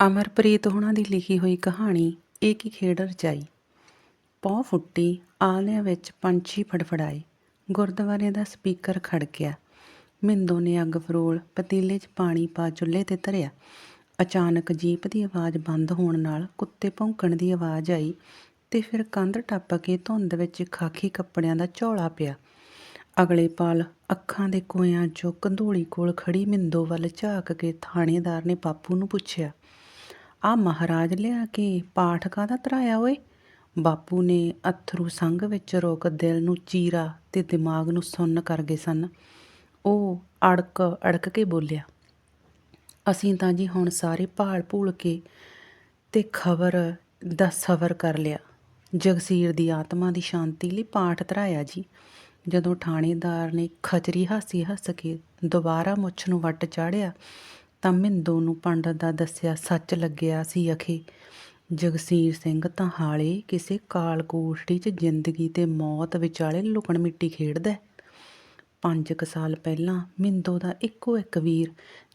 ਅਮਰਪ੍ਰੀਤ ਹੋਣਾ ਦੀ ਲਿਖੀ ਹੋਈ ਕਹਾਣੀ ਇੱਕ ਹੀ ਖੇਡ ਰਚਾਈ। ਪੌ ਫੁੱਟੀ ਆਲਿਆਂ ਵਿੱਚ ਪੰਛੀ ਫੜਫੜਾਏ। ਗੁਰਦੁਆਰੇ ਦਾ ਸਪੀਕਰ ਖੜ ਗਿਆ ਮਿੰਦੋ ਨੇ ਅੱਗ ਫਰੋਲ ਪਤੀਲੇ 'ਚ ਪਾਣੀ ਪਾ ਚੁੱਲ੍ਹੇ ਤੇ ਧਰਿਆ। ਅਚਾਨਕ ਜੀਪ ਦੀ ਆਵਾਜ਼ ਬੰਦ ਹੋਣ ਨਾਲ ਕੁੱਤੇ ਭੌਂਕਣ ਦੀ ਆਵਾਜ਼ ਆਈ ਤੇ ਫਿਰ ਕੰਧ ਟੱਪ ਕੇ ਧੁੰਦ ਵਿੱਚ ਖਾਕੀ ਕੱਪੜਿਆਂ ਦਾ ਝੋਲਾ ਪਿਆ। ਅਗਲੇ ਪਲ ਅੱਖਾਂ ਦੇ ਕੋਇਆਂ 'ਚੋਂ ਕੰਧੂਲੀ ਕੋਲ ਖੜੀ ਮਿੰਦੋ ਵੱਲ ਝਾਕ ਕੇ ਥਾਣੇਦਾਰ ਨੇ ਬਾਪੂ ਨੂੰ ਪੁੱਛਿਆ ਆ ਮਹਾਰਾਜ ਲਿਆ ਕੇ ਪਾਠ ਕਾਹਦਾ ਧਰਾਇਆ ਓਏ। ਬਾਪੂ ਨੇ ਅਥਰੂ ਸੰਗ ਵਿੱਚ ਰੋਕ ਦਿਲ ਨੂੰ ਚੀਰਾ ਤੇ ਦਿਮਾਗ ਨੂੰ ਸੁੰਨ ਕਰ ਗਏ ਸਨ। ਉਹ ਅੜਕ ਅੜਕ ਕੇ ਬੋਲਿਆ, ਅਸੀਂ ਤਾਂ ਜੀ ਹੁਣ ਸਾਰੇ ਭਾਲ ਭੂਲ ਕੇ ਤੇ ਖਬਰ ਦਾ ਸਬਰ ਕਰ ਲਿਆ। ਜਗਸੀਰ ਦੀ ਆਤਮਾ ਦੀ ਸ਼ਾਂਤੀ ਲਈ ਪਾਠ ਧਰਾਇਆ ਜੀ। ਜਦੋਂ ਥਾਣੇਦਾਰ ਨੇ ਖਚਰੀ ਹਾਸੀ ਹੱਸ ਕੇ ਦੁਬਾਰਾ ਮੁੱਛ ਨੂੰ ਵੱਟ ਚਾੜਿਆ ਤਾਂ ਮਿੰਦੋ ਨੂੰ ਪੰਡਤ ਦਾ ਦੱਸਿਆ ਸੱਚ ਲੱਗਿਆ ਸੀ ਅਖੇ। ਜਗਸੀਰ ਸਿੰਘ ਤਾਂ ਹਾਲੇ ਕਿਸੇ ਕਾਲ ਕੋਠੜੀ 'ਚ ਜ਼ਿੰਦਗੀ ਤੇ ਮੌਤ ਵਿਚਾਲੇ ਲੁਕਣ ਮਿੱਟੀ ਖੇਡਦਾ ਪੰਜ ਕੁ ਸਾਲ ਪਹਿਲਾਂ ਮਿੰਦੋ ਦਾ ਇੱਕੋ ਇੱਕ ਵੀਰ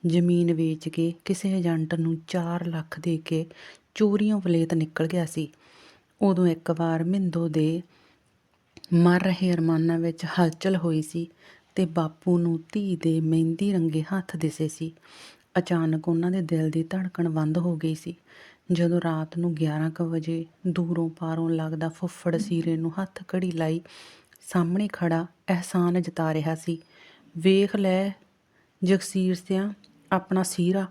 ਜ਼ਮੀਨ ਵੇਚ ਕੇ ਕਿਸੇ ਏਜੰਟ ਨੂੰ 4 ਲੱਖ ਦੇ ਕੇ ਚੋਰੀਆਂ ਵਲੇਤ ਨਿਕਲ ਗਿਆ ਸੀ। ਉਦੋਂ ਇੱਕ ਵਾਰ ਮਿੰਦੋ ਦੇ ਮਰ ਰਹੇ ਅਰਮਾਨਾਂ ਵਿੱਚ ਹਲਚਲ ਹੋਈ ਸੀ ਤੇ ਬਾਪੂ ਨੂੰ ਧੀ ਦੇ ਮਹਿੰਦੀ ਰੰਗੇ ਹੱਥ ਦਿਸੇ ਸੀ। ਅਚਾਨਕ ਉਹਨਾਂ ਦੇ ਦਿਲ ਦੀ ਧੜਕਣ ਬੰਦ ਹੋ ਗਈ ਸੀ। ਜਦੋਂ ਰਾਤ ਨੂੰ 11 ਕੁ ਵਜੇ ਦੂਰੋਂ ਪਾਰੋਂ ਲੱਗਦਾ ਫੁੱਫੜ ਸੀਰੇ ਨੂੰ ਹੱਥ ਘੜੀ ਲਾਈ, ਸਾਹਮਣੇ ਖੜਾ ਅਹਿਸਾਨ ਜਤਾ ਰਿਹਾ ਸੀ। ਵੇਖ ਲੈ ਜਗਸੀਰ ਸਿਆ, ਆਪਣਾ ਸੀਰਾ,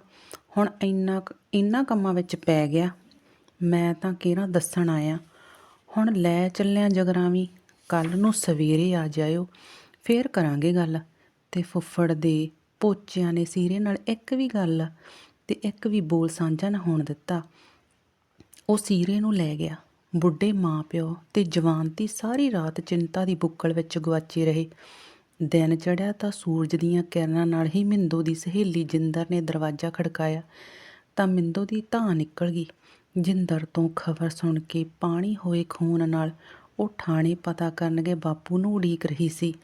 ਹੁਣ ਇੰਨਾ ਕੁ- ਇੰਨਾ ਕੰਮਾਂ ਵਿੱਚ ਪੈ ਗਿਆ। ਮੈਂ ਤਾਂ ਕਿਹੜਾ ਦੱਸਣ ਆਇਆ? ਹੁਣ ਲੈ ਚੱਲਿਆ ਜਗਰਾਵੀ ਕੱਲ ਨੂੰ ਸਵੇਰੇ ਆ ਜਾਇਓ, ਫੇਰ ਕਰਾਂਗੇ ਗੱਲ। ਤੇ ਫੁੱਫੜ ਦੇ ਪੋਚਿਆਂ ਨੇ ਸੀਰੇ ਨਾਲ ਇੱਕ ਵੀ ਗੱਲ ਤੇ ਇੱਕ ਵੀ ਬੋਲ ਸਾਂਝਾ ਨਾ ਹੋਣ ਦਿੱਤਾ। ਉਹ ਸੀਰੇ ਨੂੰ ਲੈ ਗਿਆ। ਬੁੱਢੇ ਮਾਪਿਓ ਤੇ ਜਵਾਨ ਦੀ ਸਾਰੀ ਰਾਤ ਚਿੰਤਾ ਦੀ ਬੁੱਕਲ ਵਿੱਚ ਗਵਾਚੇ ਰਹੇ। ਦਿਨ ਚੜਿਆ ਤਾਂ ਸੂਰਜ ਦੀਆਂ ਕਿਰਨਾਂ ਨਾਲ ਹੀ ਮਿੰਦੋ ਦੀ ਸਹੇਲੀ ਜਿੰਦਰ ਨੇ ਦਰਵਾਜ਼ਾ ਖੜਕਾਇਆ ਤਾਂ ਮਿੰਦੋ ਦੀ ਧਾਂ ਨਿਕਲ ਗਈ। ਜਿੰਦਰ ਤੋਂ ਖਬਰ ਸੁਣ ਕੇ ਪਾਣੀ ਹੋਏ ਖੂਨ ਨਾਲ ਉਹ ਠਾਣੇ ਪਤਾ ਕਰਨਗੇ ਬਾਪੂ ਨੂੰ ਉਡੀਕ ਰਹੀ ਸੀ।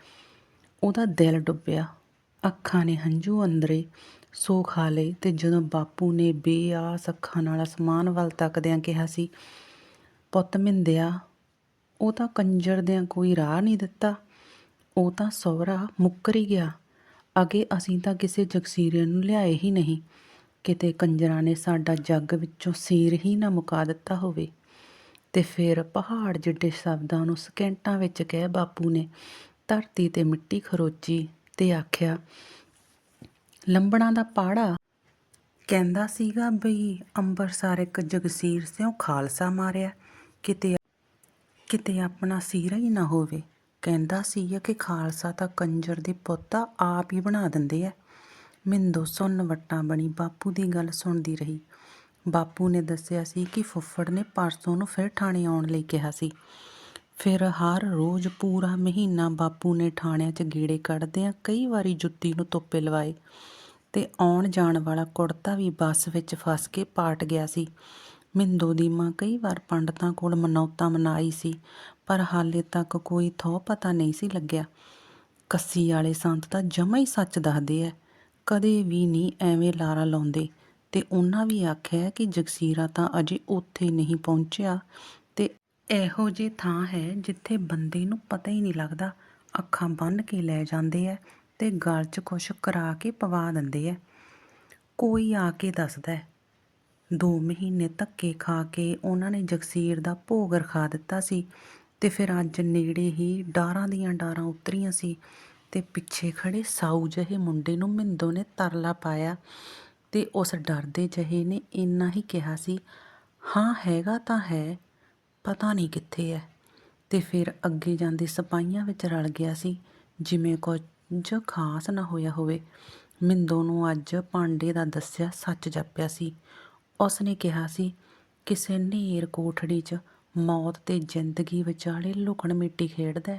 ਉਹਦਾ ਦਿਲ ਡੁੱਬਿਆ। ਅੱਖਾਂ ਨੇ ਹੰਝੂ ਅੰਦਰੇ, ਸੋ ਖਾ ਲਏ ਤੇ ਜਦੋਂ ਬਾਪੂ ਨੇ ਬੇਆਸ ਅੱਖਾਂ ਨਾਲ ਅਸਮਾਨ ਵੱਲ ਤੱਕਦਿਆਂ ਕਿਹਾ ਸੀ, ਪੁੱਤ ਮਿੰਦਿਆ, ਉਹ ਤਾਂ ਕੰਜਰ ਦਿਆਂ ਕੋਈ ਰਾਹ ਨਹੀਂ ਦਿੱਤਾ। ਉਹ ਤਾਂ ਸਹੁਰਾ ਮੁੱਕਰ ਹੀ ਗਿਆ। ਅਗੇ ਅਸੀਂ ਤਾਂ ਕਿਸੇ ਜਗਸੀਰੇ ਨੂੰ ਲਿਆਏ ਹੀ ਨਹੀਂ। ਕਿਤੇ ਕੰਜਰਾਂ ਨੇ ਸਾਡਾ ਜੱਗ ਵਿੱਚੋਂ ਸੀਰ ਹੀ ਨਾ ਮੁਕਾ ਦਿੱਤਾ ਹੋਵੇ। ਤੇ ਫਿਰ ਪਹਾੜ ਜਿੱਡੇ ਸ਼ਬਦਾਂ ਨੂੰ ਸਕਿੰਟਾਂ ਵਿੱਚ ਕਹਿ ਬਾਪੂ ਨੇ, ਧਰਤੀ ਤੇ ਮਿੱਟੀ ਖਰੋਚੀ ਤੇ ਆਖਿਆ ਲੰਬਣਾ ਦਾ ਪਾੜਾ? ਕਹਿੰਦਾ ਸੀਗਾ ਬਈ ਅੰਬਰਸਰ ਇੱਕ ਜਗਸੀਰ ਸਿਓ ਖਾਲਸਾ ਮਾਰਿਆ। ਕਿਤੇ ਕਿਤੇ ਆਪਣਾ ਸੀਰਾ ਹੀ ਨਾ ਹੋਵੇ। ਕਹਿੰਦਾ ਸੀ ਕਿ ਖਾਲਸਾ ਤਾਂ ਕੰਜਰ ਦੇ ਪੁੱਤਾ ਆਪ ਹੀ ਬਣਾ ਦਿੰਦੇ ਐ ਮਿੰਦੋ ਸੁੰਨ ਵਟਾਂ ਬਣੀ ਬਾਪੂ ਦੀ ਗੱਲ ਸੁਣਦੀ ਰਹੀ। ਬਾਪੂ ਨੇ ਦੱਸਿਆ ਸੀ ਕਿ ਫੁੱਫੜ ਨੇ ਪਰਸੋਂ ਨੂੰ ਫਿਰ ਥਾਣੇ ਆਉਣ ਲਈ ਕਿਹਾ ਸੀ। ਫਿਰ ਹਰ ਰੋਜ਼ ਪੂਰਾ ਮਹੀਨਾ ਬਾਪੂ ਨੇ ਠਾਣਿਆਂ 'ਚ ਗੇੜੇ ਕੱਢਦਿਆਂ ਕਈ ਵਾਰੀ ਜੁੱਤੀ ਨੂੰ ਤੋਪੇ ਲਵਾਏ ਤੇ ਆਉਣ ਜਾਣ ਵਾਲਾ ਕੁੜਤਾ ਵੀ ਬੱਸ ਵਿੱਚ ਫਸ ਕੇ ਪਾਟ ਗਿਆ ਸੀ। ਮਿੰਦੋ ਦੀ ਮਾਂ ਕਈ ਵਾਰ ਪੰਡਤਾਂ ਕੋਲ ਮਨੌਤਾਂ ਮਨਾਈ ਸੀ, ਪਰ ਹਾਲੇ ਤੱਕ ਕੋਈ ਥੋ ਪਤਾ ਨਹੀਂ ਸੀ ਲੱਗਿਆ। ਕੱਸੀ ਵਾਲੇ ਸੰਤ ਤਾਂ ਜਮਾ ਹੀ ਸੱਚ ਦੱਸਦੇ ਐ, ਕਦੇ ਵੀ ਨਹੀਂ ਐਵੇਂ ਲਾਰਾ ਲਾਉਂਦੇ ਤੇ ਉਹਨਾਂ ਵੀ ਆਖਿਆ ਕਿ ਜਗਸੀਰਾ ਤਾਂ ਅਜੇ ਉੱਥੇ ਨਹੀਂ ਪਹੁੰਚਿਆ। ਇਹੋ ਜਿਹੀ ਥਾਂ ਹੈ ਜਿੱਥੇ ਬੰਦੇ ਨੂੰ ਪਤਾ ਹੀ ਨਹੀਂ ਲੱਗਦਾ। ਅੱਖਾਂ ਬੰਨ੍ਹ ਕੇ ਲੈ ਜਾਂਦੇ ਐ ਤੇ ਗਲ 'ਚ ਕੁਛ ਕਰਾ ਕੇ ਪਵਾ ਦਿੰਦੇ ਐ। ਕੋਈ ਆ ਕੇ ਦੱਸਦਾ ਹੈ ਦੋ ਮਹੀਨੇ ਧੱਕੇ ਖਾ ਕੇ ਉਹਨਾਂ ਨੇ ਜਗਸੀਰ ਦਾ ਭੋਗ ਰਖਾ ਦਿੱਤਾ ਸੀ ਤੇ ਫਿਰ ਅੱਜ ਨੇੜੇ ਹੀ ਡਾਰਾਂ ਦੀਆਂ ਡਾਰਾਂ ਉਤਰੀਆਂ ਸੀ ਤੇ ਪਿੱਛੇ ਖੜੇ ਸਾਊ ਜਿਹੇ ਮੁੰਡੇ ਨੂੰ ਮਿੰਦੋ ਨੇ ਤਰਲਾ ਪਾਇਆ ਤੇ ਉਸ ਡਰਦੇ ਜਹੇ ਨੇ ਇੰਨਾ ਹੀ ਕਿਹਾ ਸੀ, ਹਾਂ, ਹੈਗਾ ਤਾਂ ਹੈ ਪਤਾ ਨਹੀਂ ਕਿੱਥੇ ਹੈ ਤੇ ਫਿਰ ਅੱਗੇ ਜਾਂਦੇ ਸਿਪਾਹੀਆਂ ਵਿੱਚ ਰਲ ਗਿਆ ਸੀ। ਜਿਵੇਂ ਕੁਝ ਖਾਸ ਨਾ ਹੋਇਆ ਹੋਵੇ। ਮਿੰਦੋ ਨੂੰ ਅੱਜ ਪਾਂਡੇ ਦਾ ਦੱਸਿਆ ਸੱਚ ਜਾਪਿਆ ਸੀ। ਉਸ ਨੇ ਕਿਹਾ ਸੀ, ਕਿਸੇ ਨੇਰ ਕੋਠੜੀ 'ਚ ਮੌਤ ਤੇ ਜ਼ਿੰਦਗੀ ਵਿਚਾਲੇ ਲੁਕਣ ਮਿੱਟੀ ਖੇਡਦਾ